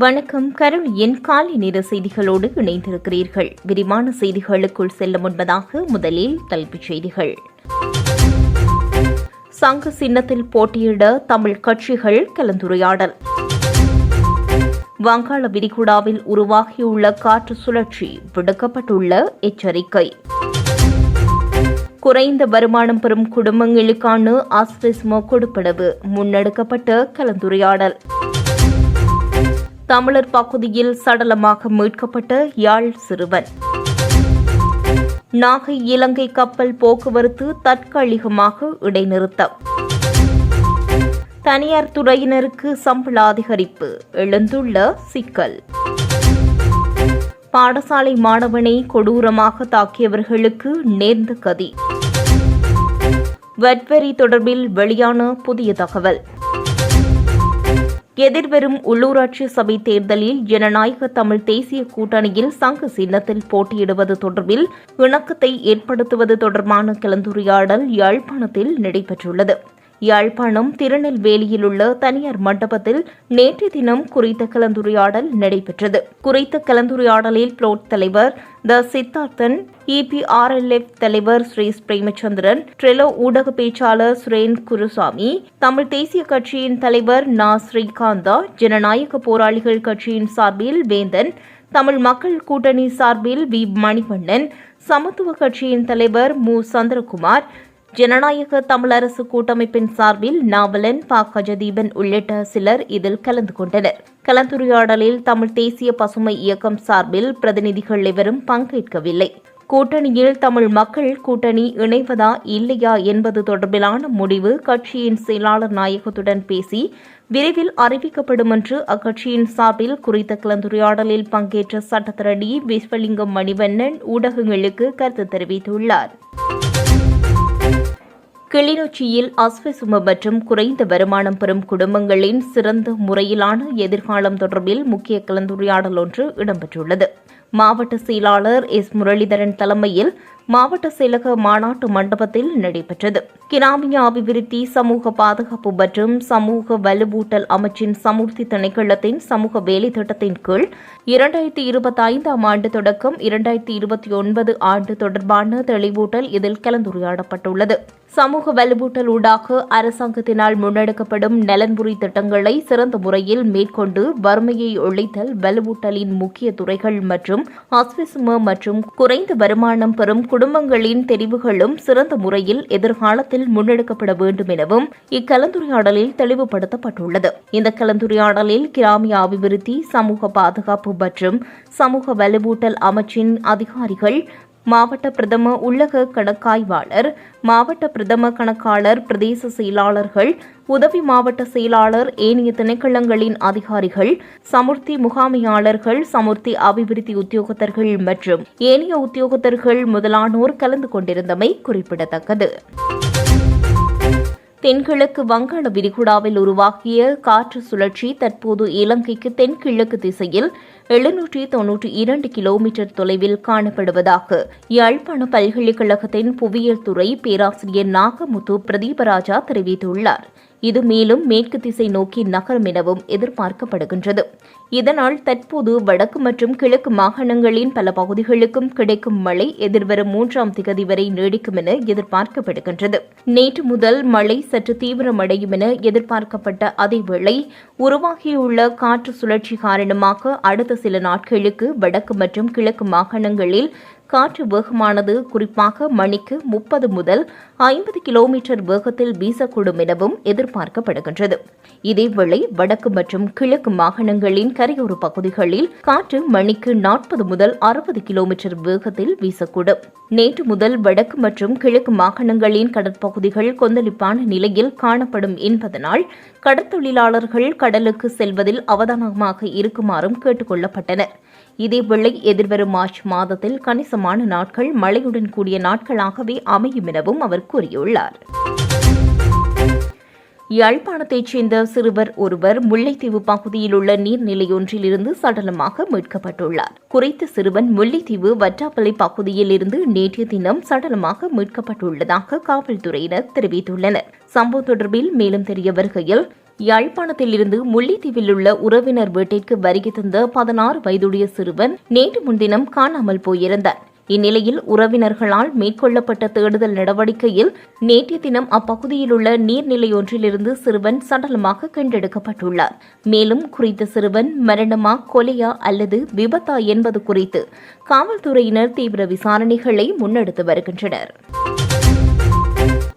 வணக்கம். கருளியின் காலை நேர செய்திகளோடு இணைந்திருக்கிறீர்கள். விரிவான செய்திகளுக்குள் செல்ல முன்பதாக முதலில் தலைப்புச் செய்திகள். சங்க சின்னத்தில் போட்டியிட தமிழ் கட்சிகள் கலந்துரையாடல். வங்காள விரிகுடாவில் உருவாகியுள்ள காற்று சுழற்சி விடுக்கப்பட்டுள்ள எச்சரிக்கை. குறைந்த வருமானம் பெறும் குடும்பங்களுக்கான ஆஸ்திஸ்மோ கொடுப்பனவு முன்னெடுக்கப்பட்ட கலந்துரையாடல். தமிழர் பகுதியில் சடலமாக மீட்கப்பட்ட யாழ் சிறுவன். நாகை இலங்கை கப்பல் போக்குவரத்து தற்காலிகமாக இடைநிறுத்தம். தனியார் துறையினருக்கு சம்பள அதிகரிப்பு எழுந்துள்ள சிக்கல். பாடசாலை மாணவனை கொடூரமாக தாக்கியவர்களுக்கு நேர்ந்த கதி. வட்வரி தொடர்பில் வெளியான புதிய தகவல். எதிர்வரும் உள்ளூராட்சி சபை தேர்தலில் ஜனநாயக தமிழ் தேசிய கூட்டணியில் சங்க சின்னத்தில் போட்டியிடுவது தொடர்பில் இணக்கத்தை ஏற்படுத்துவது தொடர்பான கலந்துரையாடல் யாழ்ப்பாணத்தில் நடைபெற்றுள்ளது. யாழ்ப்பாணம் திருநெல்வேலியில் உள்ள தனியார் மண்டபத்தில் நேற்று தினம் குறித்த கலந்துரையாடல் நடைபெற்றது. குறித்த கலந்துரையாடலில் புளோட் தலைவர் த சித்தார்த்தன் இபிஆர்எல்எஃப் தலைவர் ஸ்ரீ பிரேமச்சந்திரன் ட்ரெலோ ஊடக பேச்சாளர் சுரேன் குருசாமி தமிழ் தேசிய கட்சியின் தலைவர் நா ஸ்ரீகாந்தா ஜனநாயக போராளிகள் கட்சியின் சார்பில் வேந்தன் தமிழ் மக்கள் கூட்டணி சார்பில் வி மணிவண்ணன் சமத்துவ கட்சியின் தலைவர் மு. சந்திரகுமார் ஜனநாயக தமிழரசு கூட்டமைப்பின் சார்பில் நாவலன் ப. கஜதீபன் உள்ளிட்ட சிலர் இதில் கலந்து கொண்டனர். கலந்துரையாடலில் தமிழ் தேசிய பசுமை இயக்கம் சார்பில் பிரதிநிதிகள் எவரும் பங்கேற்கவில்லை. கூட்டணியில் தமிழ் மக்கள் கூட்டணி இணைவதா இல்லையா என்பது தொடர்பிலான முடிவு கட்சியின் செயலாளர் நாயகத்துடன் பேசி விரைவில் அறிவிக்கப்படும் என்று அக்கட்சியின் சார்பில் குறித்த கலந்துரையாடலில் பங்கேற்ற சட்டத்தரணி விஸ்வலிங்கம் மணிவண்ணன் ஊடகங்களுக்கு கருத்து தெரிவித்துள்ளார். கிளிநொச்சியில் அஸ்வசும மற்றும் குறைந்த வருமானம் பெறும் குடும்பங்களின் சிறந்த முறையிலான எதிர்காலம் தொடர்பில் முக்கிய கலந்துரையாடல் ஒன்று இடம்பெற்றுள்ளது. மாவட்ட செயலாளர் எஸ் முரளிதரன் தலைமையில் மாவட்ட செயலக மாநாட்டு மண்டபத்தில் நடைபெற்றது. கிராமிய அபிவிருத்தி சமூக பாதுகாப்பு மற்றும் சமூக வலுவூட்டல் அமைச்சின் சமூர்த்தி திணைக்களத்தின் சமூக வேலை திட்டத்தின் கீழ் இரண்டாயிரத்தி இருபத்தி ஐந்தாம் ஆண்டு தொடக்கம் இரண்டாயிரத்தி இருபத்தி ஒன்பது ஆண்டு தொடர்பான தெளிவூட்டல் இதில் கலந்துரையாடப்பட்டுள்ளது. சமூக வலுவூட்டல் ஊடாக அரசாங்கத்தினால் முன்னெடுக்கப்படும் நலன்புரி திட்டங்களை சிறந்த முறையில் மேற்கொண்டு வறுமையை ஒழித்தல் வலுவூட்டலின் முக்கிய துறைகள் மற்றும் ஆஸ்விசும மற்றும் குறைந்த வருமானம் பெறும் குடும்பங்களின் தெரிவுகளும் சிறந்த முறையில் எதிர்காலத்தில் முன்னெடுக்கப்பட வேண்டும் எனவும் இக்கலந்துரையாடலில் தெளிவுபடுத்தப்பட்டுள்ளது. இந்த கலந்துரையாடலில் கிராமிய அபிவிருத்தி சமூக பாதுகாப்பு மற்றும் சமூக வலுவூட்டல் அமைச்சின் அதிகாரிகள் மாவட்ட பிரதம உள்ளக கணக்காய்வாளர் மாவட்ட பிரதம கணக்காளர் பிரதேச செயலாளர்கள் உதவி மாவட்ட செயலாளர் ஏனைய திணைக்களங்களின் அதிகாரிகள் சமுர்த்தி முகாமையாளர்கள் சமுர்த்தி அபிவிருத்தி உத்தியோகத்தர்கள் மற்றும் ஏனைய உத்தியோகத்தர்கள் முதலானோர் கலந்து கொண்டிருந்தமை குறிப்பிடத்தக்கது. தென்கிழக்கு வங்காள விரிகுடாவில் உருவாகிய காற்று சுழற்சி தற்போது இலங்கைக்கு தென்கிழக்கு திசையில் எழுநூற்றி தொன்னூற்றி இரண்டு கிலோமீட்டர் தொலைவில் காணப்படுவதாக யாழ்ப்பாண பல்கலைக்கழகத்தின் புவியியல் துறை பேராசிரியர் நாகமுத்து பிரதீபராஜா தெரிவித்துள்ளார். இது மேலும் மேற்கு திசை நோக்கி நகரும் எனவும் எதிர்பார்க்கப்படுகின்றது. இதனால் தற்போது வடக்கு மற்றும் கிழக்கு மாகாணங்களின் பல பகுதிகளுக்கும் கிடைக்கும் மழை எதிர்வரும் மூன்றாம் திகதி வரை நீடிக்கும் என எதிர்பார்க்கப்படுகின்றது. நேற்று முதல் மழை சற்று தீவிரமடையும் என எதிர்பார்க்கப்பட்ட அதேவேளை உருவாகியுள்ள காற்று சுழற்சி காரணமாக அடுத்த சில நாட்களுக்கு வடக்கு மற்றும் கிழக்கு மாகாணங்களில் காற்று வேகமானது குறிப்பாக மணிக்கு முப்பது முதல் ஐம்பது கிலோமீட்டர் வேகத்தில் வீசக்கூடும் எனவும் எதிர்பார்க்கப்படுகின்றது. இதேவேளை வடக்கு மற்றும் கிழக்கு மாகாணங்களின் கரையோர பகுதிகளில் காற்று மணிக்கு நாற்பது முதல் அறுபது கிலோமீட்டர் வேகத்தில் வீசக்கூடும். நேற்று முதல் வடக்கு மற்றும் கிழக்கு மாகாணங்களின் கடற்பகுதிகள் கொந்தளிப்பான நிலையில் காணப்படும் என்பதனால் கடற்தொழிலாளர்கள் கடலுக்கு செல்வதில் அவதானமாக இருக்குமாறும் கேட்டுக் கொள்ளப்பட்டனர். இதேவேளை எதிர்வரும் மார்ச் மாதத்தில் கணிசமான நாட்கள் மழையுடன் கூடிய நாட்களாகவே அமையும் எனவும் அவர் கூறியுள்ளார். யாழ்ப்பாணத்தைச் சேர்ந்த சிறுவர் ஒருவர் முல்லைத்தீவு பகுதியில் உள்ள நீர்நிலையொன்றிலிருந்து சடலமாக மீட்கப்பட்டுள்ளார். குறித்த சிறுவன் முல்லைத்தீவு வற்றாப்பளை பகுதியில் இருந்து நேற்றைய தினம் சடலமாக மீட்கப்பட்டுள்ளதாக காவல்துறையினர் தெரிவித்துள்ளனர். சம்பவம் தொடர்பில் மேலும் தெரிய வருகையில் யாழ்ப்பாணத்தில் இருந்து முல்லைத்தீவில் உள்ள உறவினர் வீட்டிற்கு வருகை தந்த பதினாறு வயதுடைய சிறுவன் நேற்று முன்தினம் காணாமல் போயிருந்தார் இந்நிலையில் உறவினர்களால் மேற்கொள்ளப்பட்ட தேடுதல் நடவடிக்கையில் நேற்றைய தினம் அப்பகுதியில் உள்ள நீர்நிலையொன்றிலிருந்து சிறுவன் சடலமாக கண்டெடுக்கப்பட்டுள்ளார். மேலும் குறித்த சிறுவன் மரணமா கொலையா அல்லது விபத்தா என்பது குறித்து காவல்துறையினர் தீவிர விசாரணைகளை முன்னெடுத்து வருகின்றனர்.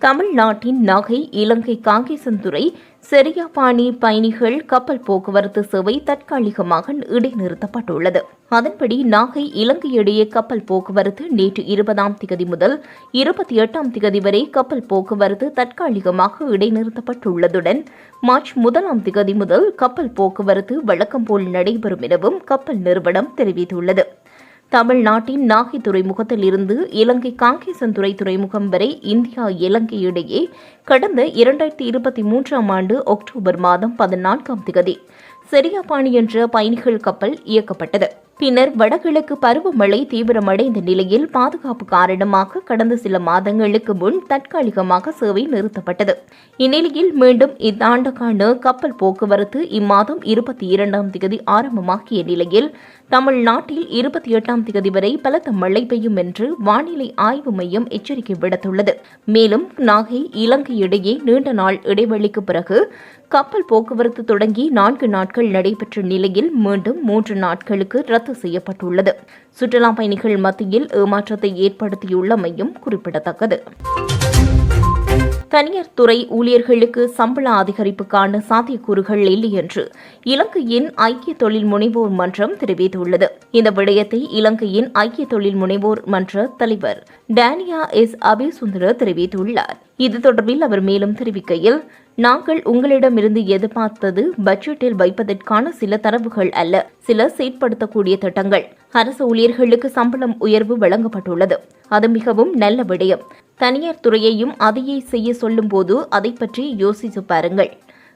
தமிழ்நாட்டின் நகை இலங்கை காங்கேசன்துறை செரியாபாணி பயணிகள் கப்பல் போக்குவரத்து சேவை தற்காலிகமாக இடைநிறுத்தப்பட்டுள்ளது. அதன்படி நாகை இலங்கை இடையே கப்பல் போக்குவரத்து நேற்று இருபதாம் திகதி முதல் இருபத்தி எட்டாம் திகதி வரை கப்பல் போக்குவரத்து தற்காலிகமாக இடைநிறுத்தப்பட்டுள்ளதுடன் மார்ச் முதலாம் திகதி முதல் கப்பல் போக்குவரத்து வழக்கம் போல் நடைபெறும் எனவும் கப்பல் நிறுவனம் தெரிவித்துள்ளது. தமிழ்நாட்டின் நாகை துறைமுகத்தில் இருந்து இலங்கை காங்கேசன்துறை துறைமுகம் வரை இந்தியா இலங்கை இடையே கடந்த இரண்டாயிரத்தி இருபத்தி மூன்றாம் ஆண்டு அக்டோபர் மாதம் பதினான்காம் திகதி செரியாபாணி என்ற பயணிகள் கப்பல் இயக்கப்பட்டது. பின்னர் வடகிழக்கு பருவமழை தீவிரமடைந்த நிலையில் பாதுகாப்பு காரணமாக கடந்த சில மாதங்களுக்கு முன் தற்காலிகமாக சேவை நிறுத்தப்பட்டது. இந்நிலையில் மீண்டும் இந்தாண்டுக்கான கப்பல் போக்குவரத்து இம்மாதம் இருபத்தி இரண்டாம் தேதி ஆரம்பமாகிய நிலையில் தமிழ்நாட்டில் இருபத்தி எட்டாம் தேதி வரை பலத்த மழை பெய்யும் என்று வானிலை ஆய்வு மையம் எச்சரிக்கை விடுத்துள்ளது. மேலும் நாகை இலங்கை இடையே நீண்ட நாள் இடைவெளிக்கு பிறகு கப்பல் போக்குவரத்து தொடங்கி நான்கு நாட்கள் நடைபெற்ற நிலையில் மீண்டும் மூன்று நாட்களுக்கு ரத்து செய்யப்பட்டுள்ளது. சுற்றுலா பயணிகள் மத்தியில் ஏமாற்றத்தை ஏற்படுத்தியுள்ளமையும் குறிப்பிடத்தக்கது. தனியார் துறை ஊழியர்களுக்கு சம்பள அதிகரிப்புக்கான சாத்தியக்கூறுகள் இல்லை என்று இலங்கையின் ஐக்கிய தொழில் முனைவோர் மன்றம் தெரிவித்துள்ளது. இந்த விடயத்தை இலங்கையின் ஐக்கிய தொழில் முனைவோர் மன்ற தலைவர் டேனியா எஸ். அபிசுந்தர தெரிவித்துள்ளார். இது தொடர்பில் அவர் மேலும் தெரிவிக்கையில் நாங்கள் உங்களிடமிருந்து எதிர்பார்த்தது பட்ஜெட்டில் வைப்பதற்கான சில தரவுகள் அல்ல சில செயற்படுத்தக்கூடிய திட்டங்கள். அரசு ஊழியர்களுக்கு சம்பளம் உயர்வு வழங்கப்பட்டுள்ளது. அது மிகவும் நல்ல விடயம். தனியார் துறையையும் அதையே செய்ய சொல்லும்போது அதை பற்றி யோசித்து பாருங்கள்.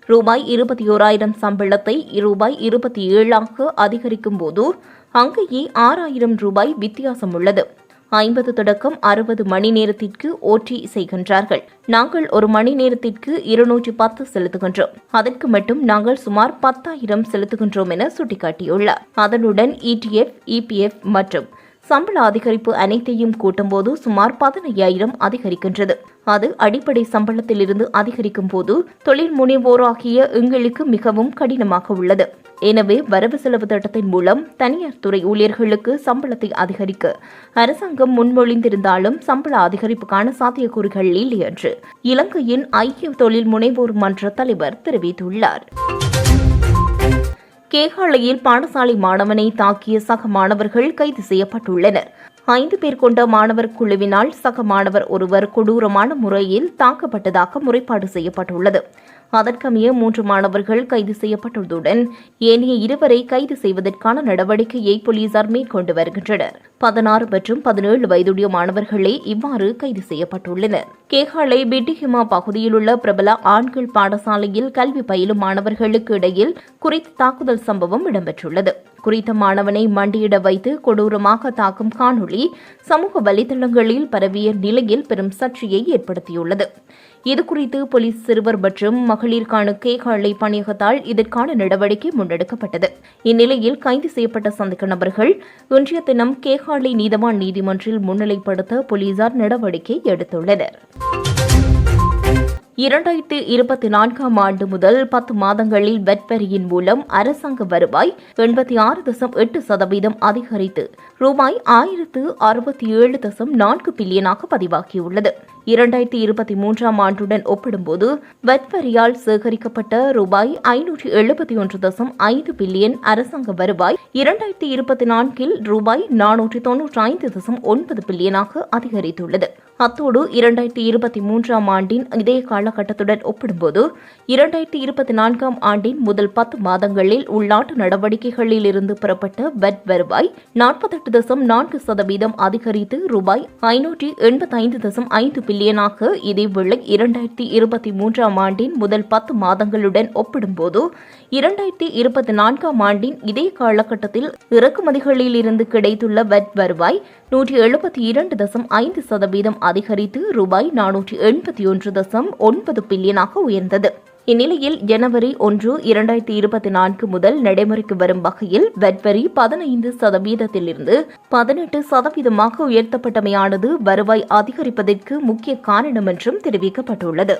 ரூபாய் இருபத்தி ஓராயிரம் சம்பளத்தை ரூபாய் இருபத்தி ஏழாக அதிகரிக்கும் போது அங்கேயே ஆறாயிரம் ரூபாய் வித்தியாசம் உள்ளது. ஐம்பது தொடக்கம் அறுபது மணி நேரத்திற்கு ஓட்டி செய்கின்றார்கள். நாங்கள் ஒரு மணி நேரத்திற்கு இருநூற்றி பத்து செலுத்துகின்றோம். அதற்கு மட்டும் நாங்கள் சுமார் பத்தாயிரம் செலுத்துகின்றோம் என சுட்டிக்காட்டியுள்ளார். அதனுடன் இடிஎஃப் இபிஎஃப் மற்றும் சம்பள அதிகரிப்பு அனைத்தையும் கூட்டும்போது சுமார் பதினையாயிரம் அதிகரிக்கின்றது. அது அடிப்படை சம்பளத்திலிருந்து அதிகரிக்கும் போது தொழில் முனைவோராகிய எங்களுக்கு மிகவும் கடினமாக உள்ளது. எனவே வரவு செலவு திட்டத்தின் மூலம் தனியார் துறை ஊழியர்களுக்கு சம்பளத்தை அதிகரிக்க அரசாங்கம் முன்மொழிந்திருந்தாலும் சம்பள அதிகரிப்புக்கான சாத்தியக்கூறுகள் இல்லை என்று இலங்கையின் ஐக்கிய தொழில் முனைவோர் மன்ற தலைவர் தெரிவித்துள்ளார். கேகாலையில் பாடசாலை மாணவனை தாக்கிய சக மாணவர்கள் கைது செய்யப்பட்டுள்ளனர். ஐந்து பேர் கொண்ட மாணவர் குழுவினால் சக மாணவர் ஒருவர் கொடூரமான முறையில் தாக்கப்பட்டதாக முறைப்பாடு செய்யப்பட்டுள்ளது. அதற்கமைய மூன்று மாணவர்கள் கைது செய்யப்பட்டுள்ளதுடன் ஏனைய இருவரை கைது செய்வதற்கான நடவடிக்கையை போலீசார் மேற்கொண்டு வருகின்றனர். பதினாறு மற்றும் பதினேழு வயதுடைய மாணவர்களே இவ்வாறு கைது செய்யப்பட்டுள்ளனர். கேகாலை பிட்டிஹிமா பகுதியில் உள்ள பிரபல ஆண்கள் பாடசாலையில் கல்வி பயிலும் மாணவர்களுக்கு இடையில் குறித்த தாக்குதல் சம்பவம் இடம்பெற்றுள்ளது. குறித்த மாணவனை மண்டியிட வைத்து கொடூரமாக தாக்கும் காணொளி சமூக வலைதளங்களில் பரவிய நிலையில் பெரும் சர்ச்சையை ஏற்படுத்தியுள்ளது. இதுகுறித்து போலீஸ் சிறுவர் மற்றும் மகளிருக்கான கேகாலை பணியகத்தால் இதற்கான நடவடிக்கை முன்னெடுக்கப்பட்டது. இந்நிலையில் கைது செய்யப்பட்ட சந்தேக நபர்கள் இன்றைய தினம் கேகாலை நீதவான் நீதிமன்றில் முன்னிலைப்படுத்த போலீசார் நடவடிக்கை எடுத்துள்ளனர். இரண்டாயிரத்தி இருபத்தி நான்காம் ஆண்டு முதல் பத்து மாதங்களில் வெட்வரியின் மூலம் அரசாங்க வருவாய் எண்பத்தி ஆறு தசம் எட்டு சதவீதம் அதிகரித்து ரூபாய் ஆயிரத்து அறுபத்தி ஏழு தசம் நான்கு பில்லியனாக பதிவாகியுள்ளது. இரண்டாயிரத்தி இருபத்தி மூன்றாம் ஆண்டுடன் ஒப்பிடும்போது வெட்வரியால் சேகரிக்கப்பட்ட ரூபாய் ஐநூற்றி எழுபத்தி ஒன்று தசம் ஐந்து பில்லியன் அரசாங்க வருவாய் இரண்டாயிரத்தி இருபத்தி நான்கில் ரூபாய் நானூற்றி தொன்னூற்றி ஐந்து தசம் ஒன்பது பில்லியனாக அதிகரித்துள்ளது. அத்தோடு இரண்டாயிரத்தி இருபத்தி மூன்றாம் ஆண்டின் இதே காலகட்டத்துடன் ஒப்பிடும்போது இரண்டாயிரத்தி இருபத்தி நான்காம் ஆண்டின் முதல் பத்து மாதங்களில் உள்நாட்டு நடவடிக்கைகளில் இருந்து பெறப்பட்ட வெட் வருவாய் நாற்பத்தெட்டு தசம் நான்கு சதவீதம் அதிகரித்து ரூபாய் ஐநூற்றி எண்பத்தைந்து தசம் ஐந்து பில்லியனாக இதேவேளை இரண்டாயிரத்தி இருபத்தி மூன்றாம் ஆண்டின் முதல் பத்து மாதங்களுடன் ஒப்பிடும்போது இரண்டாயிரத்தி இருபத்தி நான்காம் ஆண்டின் இதே காலகட்டத்தில் இறக்குமதிகளில் இருந்து கிடைத்துள்ள வெட் வருவாய் நூற்றி எழுபத்தி இரண்டு தசம் ஐந்து சதவீதம் அதிகரித்து ரூபாய் நானூற்றி எண்பத்தி ஒன்று தசம் ஒன்பது பில்லியனாக உயர்ந்தது. இந்நிலையில் ஜனவரி ஒன்று இரண்டாயிரத்தி இருபத்தி நான்கு முதல் நடைமுறைக்கு வரும் வகையில் வெட் வரி பதினைந்து சதவீதத்திலிருந்து பதினெட்டு சதவீதமாக உயர்த்தப்பட்டமையானது வருவாய் அதிகரிப்பதற்கு முக்கிய காரணம் என்றும் தெரிவிக்கப்பட்டுள்ளது.